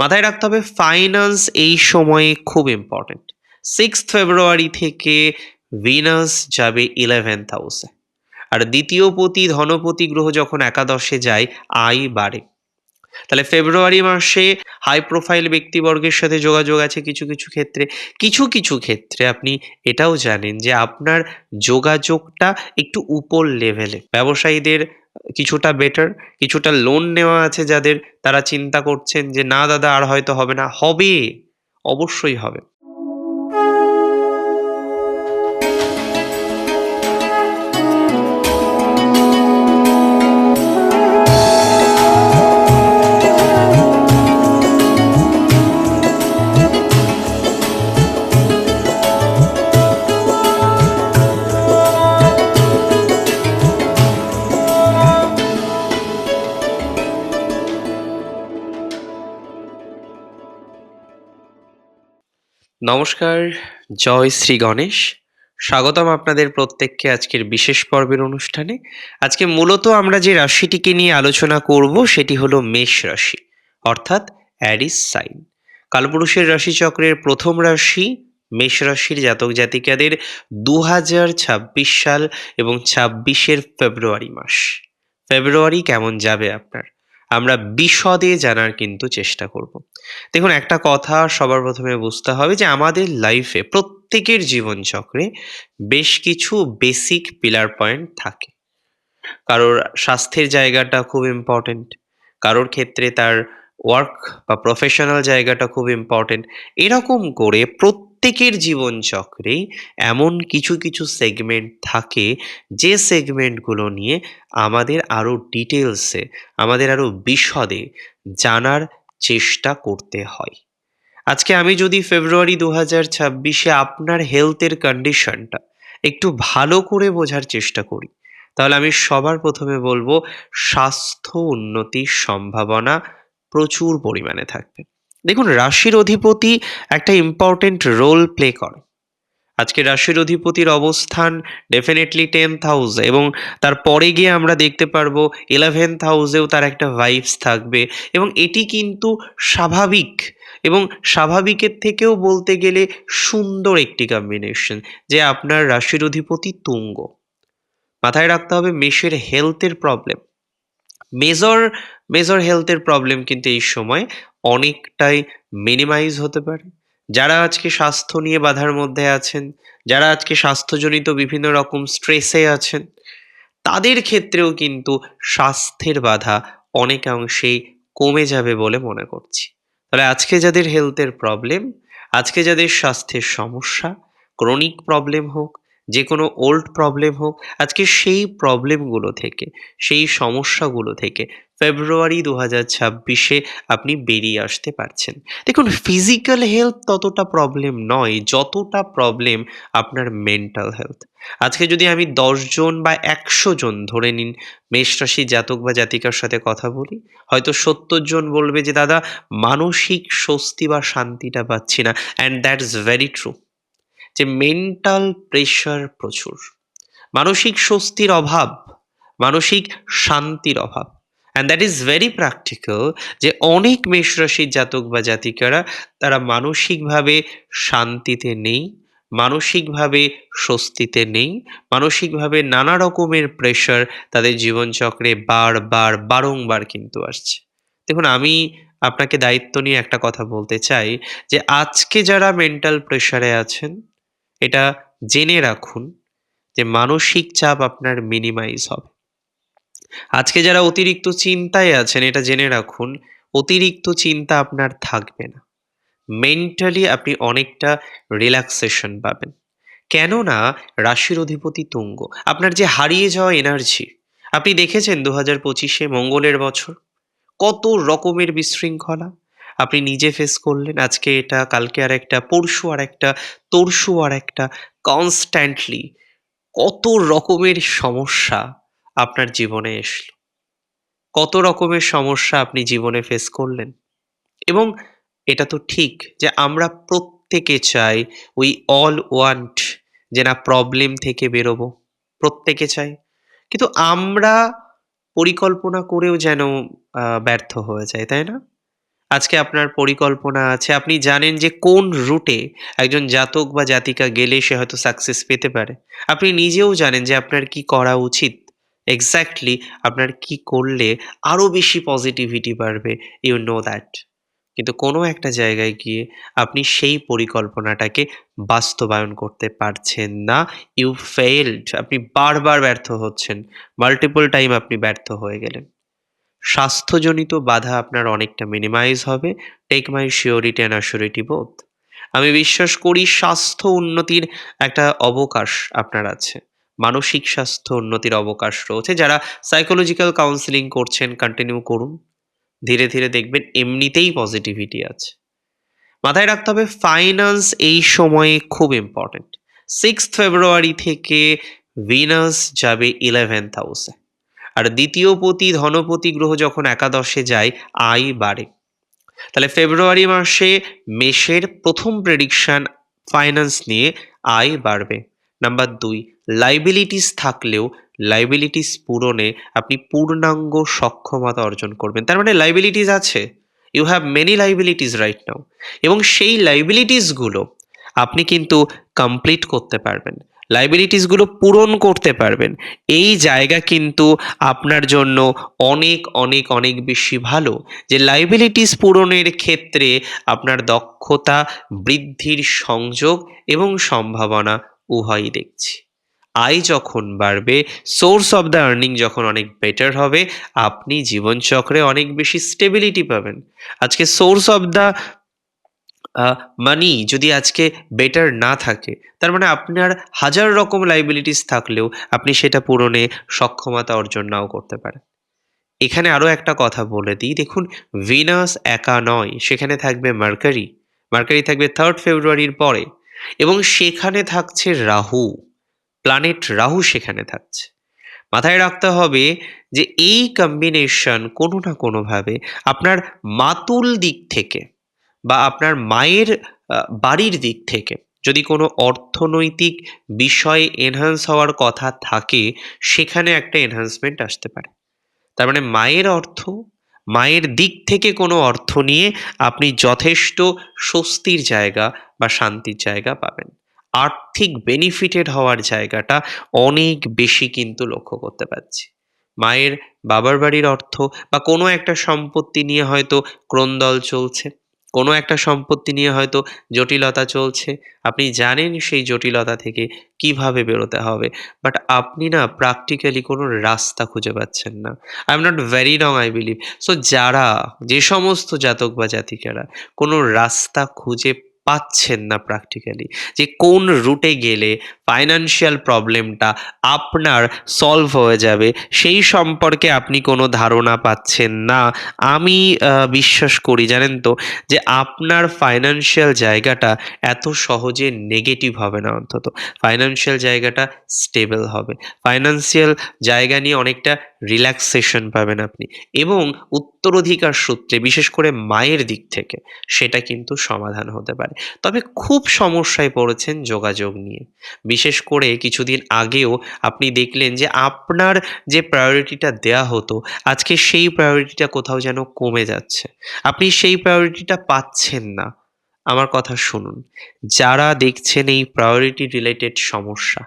মাথায় রাখতে হবে ফাইন্যান্স এই সময়ে খুব ইম্পর্টেন্ট সিক্স ফেব্রুয়ারি থেকে ভিনাস যাবে ইলেভেন্থ হাউসে আর দ্বিতীয় পতি, ধনপতি গ্রহ যখন একাদশে যায়, আয় বাড়ে। তাহলে ফেব্রুয়ারি মাসে হাই প্রোফাইল ব্যক্তিবর্গের সাথে যোগাযোগ আছে কিছু কিছু ক্ষেত্রে। কিছু কিছু ক্ষেত্রে আপনি এটাও জানেন যে আপনার যোগাযোগটা একটু উপর লেভেলে ব্যবসায়ীদের কিছুটা বেটার কিছুটা লোন নেওয়া আছে যাদের, তারা চিন্তা করছেন যে, না দাদা, আর হয়তো হবে না। হবে, অবশ্যই হবে। নমস্কার, জয় শ্রী গণেশ। স্বাগতম আপনাদের প্রত্যেককে আজকের বিশেষ পর্বের অনুষ্ঠানে। আজকে মূলত আমরা যে রাশিটিকে নিয়ে আলোচনা করব, সেটি হলো মেষ রাশি, অর্থাৎ অ্যারিস সাইন। কালপুরুষের রাশিচক্রের প্রথম রাশি মেষ রাশির জাতক জাতিকাদের দু হাজার ছাব্বিশ সাল এবং ছাব্বিশের ফেব্রুয়ারি মাস। ফেব্রুয়ারি কেমন যাবে আপনার? আমরা বিশদে জানার কিন্তু চেষ্টা করব। দেখুন, একটা কথা সবার প্রথমে বুঝতে হবে যে আমাদের লাইফে প্রত্যেকের জীবনচক্রে বেশ কিছু বেসিক পিলার পয়েন্ট থাকে। কারোর স্বাস্থ্যের জায়গাটা খুব ইম্পর্টেন্ট কারোর ক্ষেত্রে তার ওয়ার্ক বা প্রফেশনাল জায়গাটা খুব ইম্পর্টেন্ট এরকম করে প্রত্যেকের জীবনচক্রে এমন কিছু কিছু সেগমেন্ট থাকে যে সেগমেন্টগুলো নিয়ে আমাদের আরও ডিটেলসে আমাদের আরও বিশদে জানার চেষ্টা করতে হয়। আজকে আমি যদি ফেব্রুয়ারি দু হাজার ছাব্বিশে আপনার হেলথের কন্ডিশনটা একটু ভালো করে বোঝার চেষ্টা করি, তাহলে আমি সবার প্রথমে বলব, স্বাস্থ্য উন্নতির সম্ভাবনা প্রচুর পরিমাণে থাকবে। দেখুন, রাশির অধিপতি একটা ইম্পর্টেন্ট রোল প্লে করে। আজকে রাশির অধিপতির অবস্থান ডেফিনেটলি টেন্থ হাউসে এবং তারপরে গিয়ে আমরা দেখতে পারব ইলেভেন্থ হাউসেও তার একটা ভাইবস থাকবে এবং এটি কিন্তু স্বাভাবিক এবং স্বাভাবিকের থেকেও বলতে গেলে সুন্দর একটি কম্বিনেশন যে আপনার রাশির অধিপতি তুঙ্গ। মাথায় রাখতে হবে মেষের হেলথের প্রবলেম মেজর মেজর হেলথের প্রবলেম কিন্তু এই সময় অনেকটাই মিনিমাইজ হতে পারে। যারা আজকে স্বাস্থ্য নিয়ে বাধার মধ্যে আছেন, যারা আজকে স্বাস্থ্যজনিত বিভিন্ন রকম স্ট্রেসে আছেন, তাদের ক্ষেত্রেও কিন্তু স্বাস্থ্যের বাধা অনেকাংশেই কমে যাবে বলে মনে করছি। তাহলে আজকে যাদের হেলথের প্রবলেম আজকে যাদের স্বাস্থ্যের সমস্যা ক্রনিক প্রবলেম হোক যে কোনো ওল্ড প্রবলেম হোক, আজকে সেই প্রবলেমগুলো থেকে, সেই সমস্যাগুলো থেকে ফেব্রুয়ারি দু হাজার ছাব্বিশে আপনি বেরিয়ে আসতে পারছেন। দেখুন ফিজিক্যাল হেলথ ততটা প্রবলেম নয়, যতটা প্রবলেম আপনার মেন্টাল হেলথ আজকে যদি আমি দশজন বা একশো জন ধরে নিন, মেষ রাশি জাতক বা জাতিকার সাথে কথা বলি, হয়তো সত্তর জন বলবে যে, দাদা, মানসিক স্বস্তি বা শান্তিটা পাচ্ছি না। অ্যান্ড দ্যাটস ভেরি ট্রু যে মেন্টাল প্রেশার প্রচুর। মানসিক স্বস্তির অভাব, মানসিক শান্তির অভাব। And that is very practical যে অনেক মেষ রাশির জাতক বা জাতিকারা, তারা মানসিকভাবে শান্তিতে নেই, মানসিকভাবে স্বস্তিতে নেই, মানসিকভাবে নানা রকমের প্রেশার তাদের জীবনচক্রে বারবার, বারংবার কিন্তু আসছে। দেখুন, আমি আপনাকে দায়িত্ব নিয়ে একটা কথা বলতে চাই যে আজকে যারা মেন্টাল প্রেশারে আছেন এটা জেনে রাখুন যে মানসিক চাপ আপনার মিনিমাইজ হবে। আজকে যারা অতিরিক্ত চিন্তায় আছেন, এটা জেনে রাখুন, অতিরিক্ত চিন্তা আপনার থাকবে না। মেন্টালি আপনি অনেকটা রিল্যাক্সেশন পাবেন। কেননা, রাশির অধিপতি তুঙ্গ। আপনার যে হারিয়ে যাওয়া এনার্জি আপনি দেখেছেন দু হাজার পঁচিশে মঙ্গলের বছর? কত রকমের বিশৃঙ্খলা। আপনি নিজে ফেস করলেন, আজকে এটা, কালকে আর একটা পরশু আর একটা তরশু আর একটা কনস্ট্যান্টলি কত রকমের সমস্যা আপনার জীবনে এসলো? কত রকমের সমস্যা আপনি জীবনে ফেস করলেন? এবং এটা তো ঠিক যে আমরা প্রত্যেকে চাই উই অল ওয়ান্ট যে না প্রবলেম থেকে বেরোবো, প্রত্যেকে চাই। কিন্তু আমরা পরিকল্পনা করেও যেন ব্যর্থ হয়ে যায় তাই না? আজকে আপনার পরিকল্পনা আছে। আপনি জানেন যে কোন রুটে একজন জাতক বা জাতিকা গেলে সে হয়তো সাকসেস পেতে পারে। আপনি নিজেও জানেন যে আপনার কি করা উচিত। এক্স্যাক্টলি আপনার কি করলে আরও বেশি পজিটিভিটি বাড়বে ইউ নো দ্যাট কিন্তু কোনো একটা জায়গায় গিয়ে আপনি সেই পরিকল্পনাটাকে বাস্তবায়ন করতে পারছেন না। ইউ ফেইলড আপনি বারবার ব্যর্থ হচ্ছেন। মাল্টিপল টাইম আপনি ব্যর্থ হয়ে গেলেন। স্বাস্থ্যজনিত বাধা আপনার অনেকটা মিনিমাইজ হবে। Take my surety and assurity both আমি বিশ্বাস করি স্বাস্থ্য উন্নতির একটা অবকাশ আপনার আছে। মানসিক স্বাস্থ্য উন্নতির অবকাশ রয়েছে। যারা সাইকোলজিক্যাল কাউন্সিলিং করছেন কন্টিনিউ করুন। ধীরে ধীরে দেখবেন এমনিতেই পজিটিভিটি আছে। মাথায় রাখতে হবে ফাইন্যান্স এই সময়ে খুব ইম্পর্টেন্ট সিক্স ফেব্রুয়ারি থেকে ভিনাস যাবে ইলেভেন্থ হাউসে আর দ্বিতীয় পতি ধনপতি গ্রহ যখন একাদশে যায়, আয় বাড়ে। তাহলে ফেব্রুয়ারি মাসে মেষের প্রথম প্রেডিকশন ফাইন্যান্স নিয়ে আয় বাড়বে। নাম্বার দুই লাইবিলিটিস থাকলেও লাইবিলিটিস পূরণে আপনি পূর্ণাঙ্গ সক্ষমতা অর্জন করবেন। তার মানে লাইবিলিটিস আছে। You have many liabilities right now এবং সেই লাইবিলিটিসগুলো আপনি কিন্তু কমপ্লিট করতে পারবেন। লাইবিলিটিসগুলো পূরণ করতে পারবেন। এই জায়গা কিন্তু আপনার জন্য অনেক অনেক অনেক বেশি ভালো। যে লাইবিলিটিস পূরণের ক্ষেত্রে আপনার দক্ষতা বৃদ্ধির সংযোগ এবং সম্ভাবনা উভয়ই দেখছি। আয় যখন বাড়বে সোর্স অফ দ্য আর্নিং যখন অনেক বেটার হবে, আপনি জীবনচক্রে অনেক বেশি স্টেবিলিটি পাবেন। আজকে সোর্স অফ দ্য মানি যদি আজকে বেটার না থাকে, তার মানে আপনার হাজার রকম লাইবিলিটিস থাকলেও আপনি সেটা পূরণে সক্ষমতা অর্জন নাও করতে পারেন। এখানে আরও একটা কথা বলে দিই, দেখুন ভিনাস একা নয়, সেখানে থাকবে মার্কারি মার্কারি থাকবে থার্ড ফেব্রুয়ারির পরে, এবং সেখানে থাকছে রাহু প্ল্যানেট রাহু সেখানে থাকছে। মাথায় রাখতে হবে যে এই কম্বিনেশন কোনো না কোনোভাবে আপনার মাতুল দিক থেকে বা আপনার মায়ের বাড়ির দিক থেকে যদি কোনো অর্থনৈতিক বিষয়ে এনহান্স হওয়ার কথা থাকে, সেখানে একটা এনহান্সমেন্ট আসতে পারে। তার মানে মায়ের অর্থ, মায়ের দিক থেকে কোনো অর্থ নিয়ে আপনি যথেষ্ট স্বস্তির জায়গা বা শান্তির জায়গা পাবেন। আর্থিক বেনিফিটেড হওয়ার জায়গাটা অনেক বেশি কিন্তু লক্ষ্য করতে পারছি। মায়ের বাবার বাড়ির অর্থ বা কোনো একটা সম্পত্তি নিয়ে হয়তো ক্রন্দল চলছে। কোনো একটা সম্পত্তি নিয়ে হয়তো জটিলতা চলছে। আপনি জানেন সেই জটিলতা থেকে কীভাবে বেরোতে হবে। বাট আপনি না প্র্যাকটিক্যালি কোনো রাস্তা খুঁজে পাচ্ছেন না। I am not very wrong I believe so যারা, যে সমস্ত জাতক বা জাতিকারা কোনো রাস্তা খুঁজে পাচ্ছেন না প্র্যাকটিক্যালি যে কোন রুটে গেলে ফাইনান্সিয়াল প্রবলেমটা আপনার সলভ হয়ে যাবে, সেই সম্পর্কে আপনি কোনো ধারণা পাচ্ছেন না। আমি বিশ্বাস করি, জানেন তো, যে আপনার ফাইনান্সিয়াল জায়গাটা এত সহজে নেগেটিভ হবে না অন্তত। ফাইনান্সিয়াল জায়গাটা স্টেবল হবে। ফাইনান্সিয়াল জায়গা নিয়ে অনেকটা রিল্যাক্সেশন পাবেন আপনি। এবং উত্তরাধিকার সূত্রে, বিশেষ করে মায়ের দিক থেকে, সেটা কিন্তু সমাধান হতে পারে। তবে খুব সমস্যায় পড়েছেন যোগাযোগ নিয়ে। বিশেষ করে কিছুদিন আগেও আপনি দেখলেন যে আপনার যে প্রায়োরিটিটা দেয়া হতো, আজকে সেই প্রায়োরিটিটা কোথাও যেন কমে যাচ্ছে। আপনি সেই প্রায়োরিটিটা পাচ্ছেন না। আমার কথা শুনুন, যারা দেখছেন এই প্রায়োরিটি রিলেটেড সমস্যা,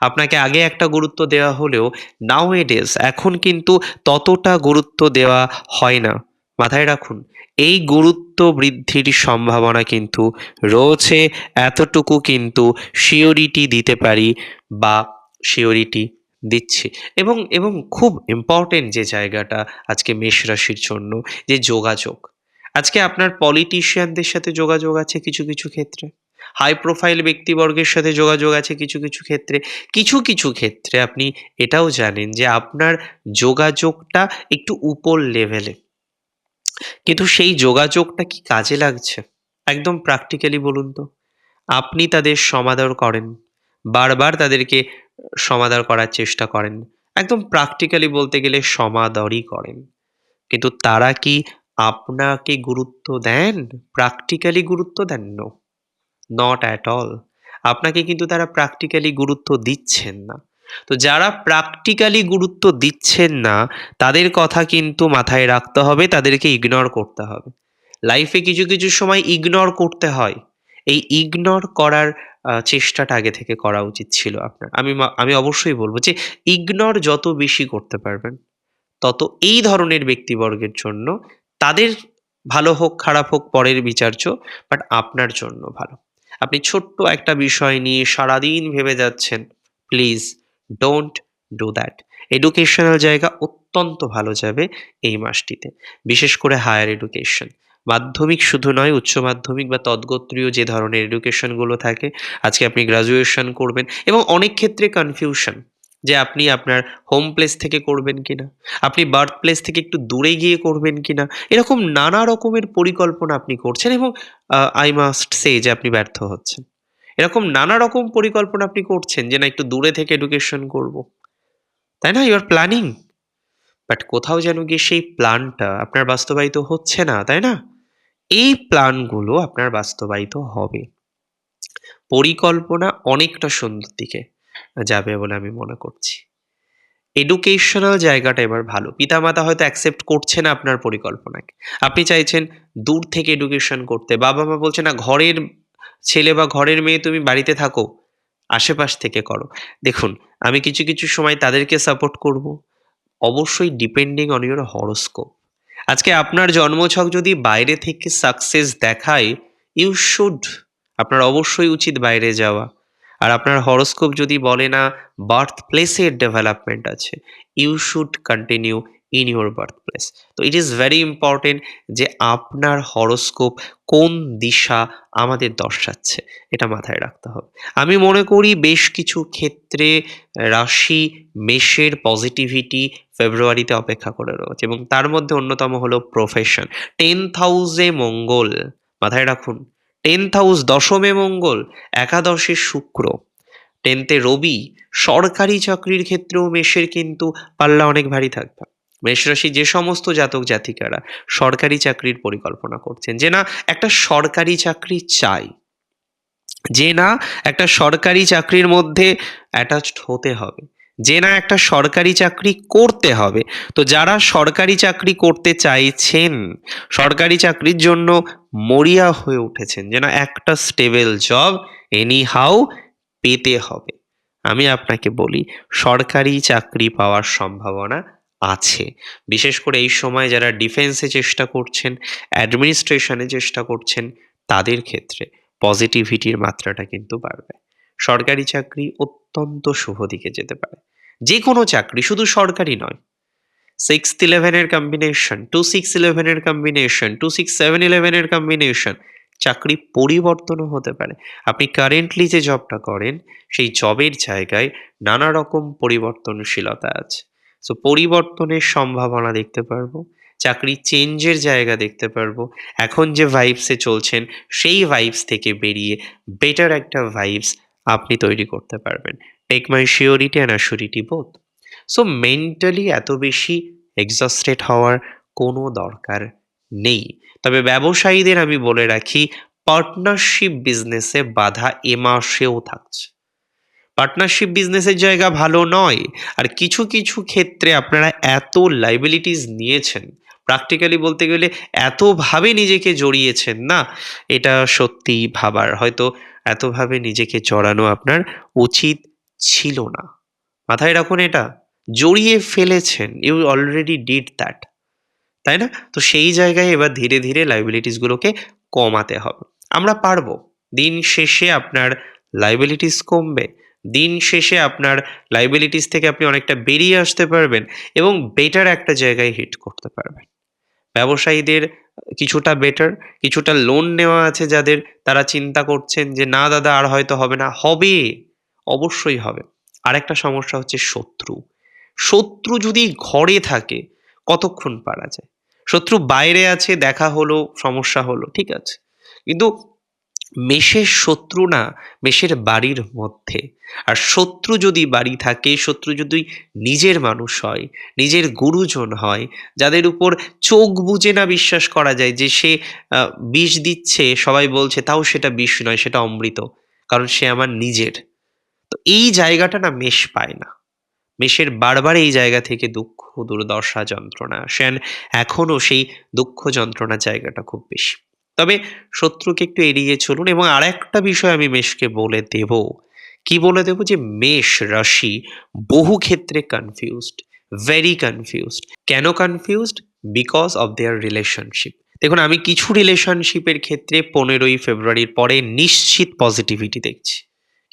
আপনাকে আগে একটা গুরুত্ব দেওয়া হলেও নাও এডেস এখন কিন্তু ততটা গুরুত্ব দেওয়া হয় না। মাথায় রাখুন এই গুরুত্ব বৃদ্ধির সম্ভাবনা কিন্তু রয়েছে, এতটুকু কিন্তু শিওরিটি দিতে পারি বা শিওরিটি দিচ্ছি। এবং এবং খুব ইম্পর্টেন্ট যে জায়গাটা আজকে মেষ রাশির জন্য, যে যোগাযোগ। আজকে আপনার পলিটিশিয়ানদের সাথে যোগাযোগ আছে কিছু কিছু ক্ষেত্রে? হাই প্রোফাইল ব্যক্তিবর্গের সাথে যোগাযোগ আছে কিছু কিছু ক্ষেত্রে? কিছু কিছু ক্ষেত্রে আপনি এটাও জানেন যে আপনার যোগাযোগটা একটু উপর লেভেলে কিন্তু সেই যোগাযোগটা কি কাজে লাগছে? একদম প্র্যাকটিক্যালি বলুন তো। আপনি তাদের সমাদর করেন, বারবার তাদেরকে সমাদর করার চেষ্টা করেন, একদম প্র্যাকটিক্যালি বলতে গেলে সমাদরই করেন। কিন্তু তারা কি আপনাকে গুরুত্ব দেন? প্র্যাকটিক্যালি গুরুত্ব দেন? নো নট অ্যাট অল আপনাকে কিন্তু তারা প্র্যাকটিক্যালি গুরুত্ব দিচ্ছেন না। তো যারা প্র্যাকটিক্যালি গুরুত্ব দিচ্ছেন না, তাদের কথা কিন্তু মাথায় রাখতে হবে, তাদেরকে ইগনোর করতে হবে। লাইফে কিছু কিছু সময় ইগনোর করতে হয়। এই ইগনোর করার চেষ্টাটা আগে থেকে করা উচিত ছিল আপনার। আমি আমি অবশ্যই বলব যে ইগনোর যত বেশি করতে পারবেন, তত এই ধরনের ব্যক্তিবর্গের জন্য, তাদের ভালো হোক, খারাপ হোক, পরের বিচার্য বাট আপনার জন্য ভালো। আপনি ছোট্ট একটা বিষয় নিয়ে সারাদিন ভেবে যাচ্ছেন please don't do that educational জায়গা অত্যন্ত ভালো যাবে এই মাসটিতে। বিশেষ করে হায়ার এডুকেশন মাধ্যমিক শুধু নয়, উচ্চ মাধ্যমিক বা তদ্গোত্রীয় যে ধরনের এডুকেশনগুলো থাকে, আজকে আপনি গ্রাজুয়েশন করবেন এবং অনেক ক্ষেত্রে কনফিউশন যে আপনি আপনার হোম প্লেস থেকে করবেন কিনা, আপনি বার্থ প্লেস থেকে একটু দূরে গিয়ে করবেন কিনা, এরকম নানা রকমের পরিকল্পনা আপনি করছেন এবং আই মাস্ট সে যে আপনি ব্যর্থ হচ্ছেন। এরকম নানা রকম পরিকল্পনা আপনি করছেন যে, না, একটু দূরে থেকে এডুকেশন করব। তাই না? ইউ আর প্ল্যানিং বাট কোথাও যেন গিয়ে সেই প্ল্যানটা আপনার বাস্তবায়িত হচ্ছে না, তাই না? এই প্ল্যানগুলো আপনার বাস্তবায়িত হবে। পরিকল্পনা অনেকটা সুন্দর দিকে যাবে বলে আমি মনে করছি। এডুকেশনাল জায়গাটা এবার ভালো। পিতামাতা হয়তো অ্যাকসেপ্ট করছে না আপনার পরিকল্পনাকে। আপনি চাইছেন দূর থেকে এডুকেশন করতে। বাবা মা বলছে, না, ঘরের ছেলে বা ঘরের মেয়ে তুমি বাড়িতে থাকো, আশেপাশ থেকে করো। দেখুন, আমি কিছু কিছু সময় তাদেরকে সাপোর্ট করব। অবশ্যই ডিপেন্ডিং অন ইউর হরস্কোপ আজকে আপনার জন্মছক যদি বাইরে থেকে সাকসেস দেখায় ইউ শুড আপনার অবশ্যই উচিত বাইরে যাওয়া। আর আপনার হরস্কোপ যদি বলে না বার্থ প্লেসের ডেভেলপমেন্ট আছে you should continue in your birth place তো ইট ইজ ভেরি ইম্পর্টেন্ট যে আপনার হরস্কোপ কোন দিশা আমাদের দর্শাচ্ছে, এটা মাথায় রাখতে হবে। আমি মনে করি বেশ কিছু ক্ষেত্রে রাশি মেষের পজিটিভিটি ফেব্রুয়ারিতে অপেক্ষা করে রয়েছে এবং তার মধ্যে অন্যতম হলো প্রফেশন টেন্থ হাউসে মঙ্গল, মাথায় রাখুন। টেন্থ হাউস দশমে মঙ্গল, একাদশে শুক্র। টেন্থে রবি, সরকারি চাকরির ক্ষেত্রেও মেষের কিন্তু পাল্লা অনেক ভারী থাকবে। মেষ রাশি যে সমস্ত জাতক জাতিকারা সরকারি চাকরির পরিকল্পনা করছেন, যে না একটা সরকারি চাকরি চাই, যে না একটা সরকারি চাকরির মধ্যে অ্যাটাচড হতে হবে, যে না একটা সরকারি চাকরি করতে হবে। তো যারা সরকারি চাকরি করতে চাইছেন, সরকারি চাকরির জন্য মরিয়া হয়ে উঠেছেন, যে না একটা স্টেবল জব এনি হাউ পেতে হবে। আমি আপনাকে বলি, সরকারি চাকরি পাওয়ার সম্ভাবনা আছে। বিশেষ করে এই সময় যারা ডিফেন্সে চেষ্টা করছেন অ্যাডমিনিস্ট্রেশনে চেষ্টা করছেন, তাদের ক্ষেত্রে পজিটিভিটির মাত্রাটা কিন্তু বাড়বে। সরকারি চাকরি অত্যন্ত শুভ দিকে যেতে পারে। যে কোনো চাকরি, শুধু সরকারি নয়। সিক্স ইলেভেনের কম্বিনেশন টু সিক্স ইলেভেনের কম্বিনেশন টু সিক্স সেভেন ইলেভেনের কম্বিনেশন চাকরি পরিবর্তনও হতে পারে। আপনি কারেন্টলি যে জবটা করেন, সেই জবের জায়গায় নানা রকম পরিবর্তনশীলতা আছে। সো পরিবর্তনের সম্ভাবনা দেখতে পারব, চাকরি চেঞ্জের জায়গা দেখতে পারব। এখন যে ভাইবসে চলছেন, সেই ভাইবস থেকে বেরিয়ে বেটার একটা ভাইবস আপনি তৈরি করতে পারবেন। Take my surety and assurity both so mentally এত বেশি এক্সস্টেড হওয়ার কোনো দরকার নেই। তবে ব্যবসায়ীদের আমি বলে রাখি পার্টনারশিপ বিজনেসে বাধা এ মাসেও থাকছে। পার্টনারশিপ বিজনেসের জায়গা ভালো নয়। আর কিছু কিছু ক্ষেত্রে আপনারা এত লাইবিলিটিস নিয়েছেন। প্র্যাকটিক্যালি বলতে গেলে এতভাবে নিজেকে জড়িয়েছেন না, এটা সত্যিই ভাবার। হয়তো এতভাবে নিজেকে জড়ানো আপনার উচিত ছিল না। মাথায় রাখুন এটা। জড়িয়ে ফেলেছেন। ইউ অলরেডি ডিড দ্যাট তাই না? তো সেই জায়গায় এবার ধীরে ধীরে লাইবিলিটিসগুলোকে কমাতে হবে। আমরা পারব। দিন শেষে আপনার লাইবিলিটিস কমবে। দিন শেষে আপনার লাইবিলিটিস থেকে আপনি অনেকটা বেরিয়ে আসতে পারবেন এবং বেটার একটা জায়গায় হিট করতে পারবেন। ব্যবসায়ীদের কিছুটা বেটার কিছুটা লোন নেওয়া আছে যাদের তারা চিন্তা করছেন যে, না দাদা, আর হয়তো হবে না। হবে, অবশ্যই হবে। আরেকটা সমস্যা হচ্ছে শত্রু। শত্রু যদি ঘরে থাকে, কতক্ষণ পারা যায়? শত্রু বাইরে আছে, দেখা হলো, সমস্যা হলো, ঠিক আছে। কিন্তু মেষের শত্রু না, মেষের বাড়ির মধ্যে। আর শত্রু যদি বাড়ি থাকে, শত্রু যদি নিজের মানুষ হয়, নিজের গুরুজন হয়, যাদের উপর চোখ বুজে না বিশ্বাস করা যায় যে সে বিষ দিচ্ছে, সবাই বলছে, তাও সেটা বিষ নয়, সেটা অমৃত, কারণ সে আমার নিজের। তো এই জায়গাটা না মেষ পায় না। মেষের বারবার এই জায়গা থেকে দুঃখ, দুর্দশা যন্ত্রণা আসে। and এখনও সেই দুঃখ যন্ত্রণার জায়গাটা খুব বেশি। তবে শত্রুকে একটু এড়িয়ে চলুন এবং আরেকটা বিষয় আমি মেষকে বলে দেব। কি বলে দেব যে মেষ রাশি বহু ক্ষেত্রে কনফিউজড ভেরি কনফিউজড কেন confused because of their relationship দেখুন, আমি কিছু রিলেশনশিপের ক্ষেত্রে পনেরোই ফেব্রুয়ারির পরে নিশ্চিত পজিটিভিটি দেখছি।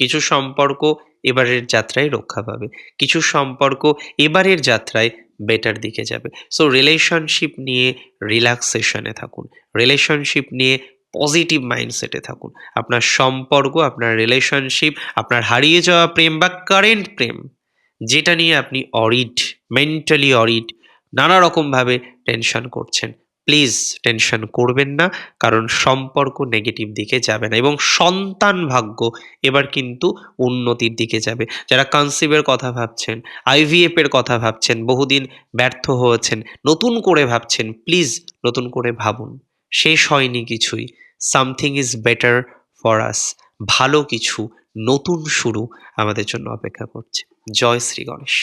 কিছু সম্পর্ক এবারের যাত্রায় রক্ষা পাবে। কিছু সম্পর্ক এবারের যাত্রায় বেটার দিকে যাবে। সো রিলেশনশিপ নিয়ে রিল্যাক্সেশনে থাকুন। রিলেশনশিপ নিয়ে পজিটিভ মাইন্ডসেটে থাকুন। আপনার সম্পর্ক, আপনার রিলেশনশিপ আপনার হারিয়ে যাওয়া প্রেম বা কারেন্ট প্রেম, যেটা নিয়ে আপনি অরিড মেন্টালি অরিড নানা রকমভাবে টেনশন করছেন। প্লিজ টেনশন করবেন না, কারণ সম্পর্ক নেগেটিভ দিকে যাবে না এবং সন্তান ভাগ্য এবার কিন্তু উন্নতির দিকে যাবে। যারা কনসিভের কথা ভাবছেন আইভিএফ এর কথা ভাবছেন, বহুদিন ব্যর্থ হয়েছেন, নতুন করে ভাবছেন প্লিজ নতুন করে ভাবুন। শেষ হয়নি কিছুই। Something is better for us ভালো কিছু নতুন শুরু আমাদের জন্য অপেক্ষা করছে। জয় শ্রী গণেশ।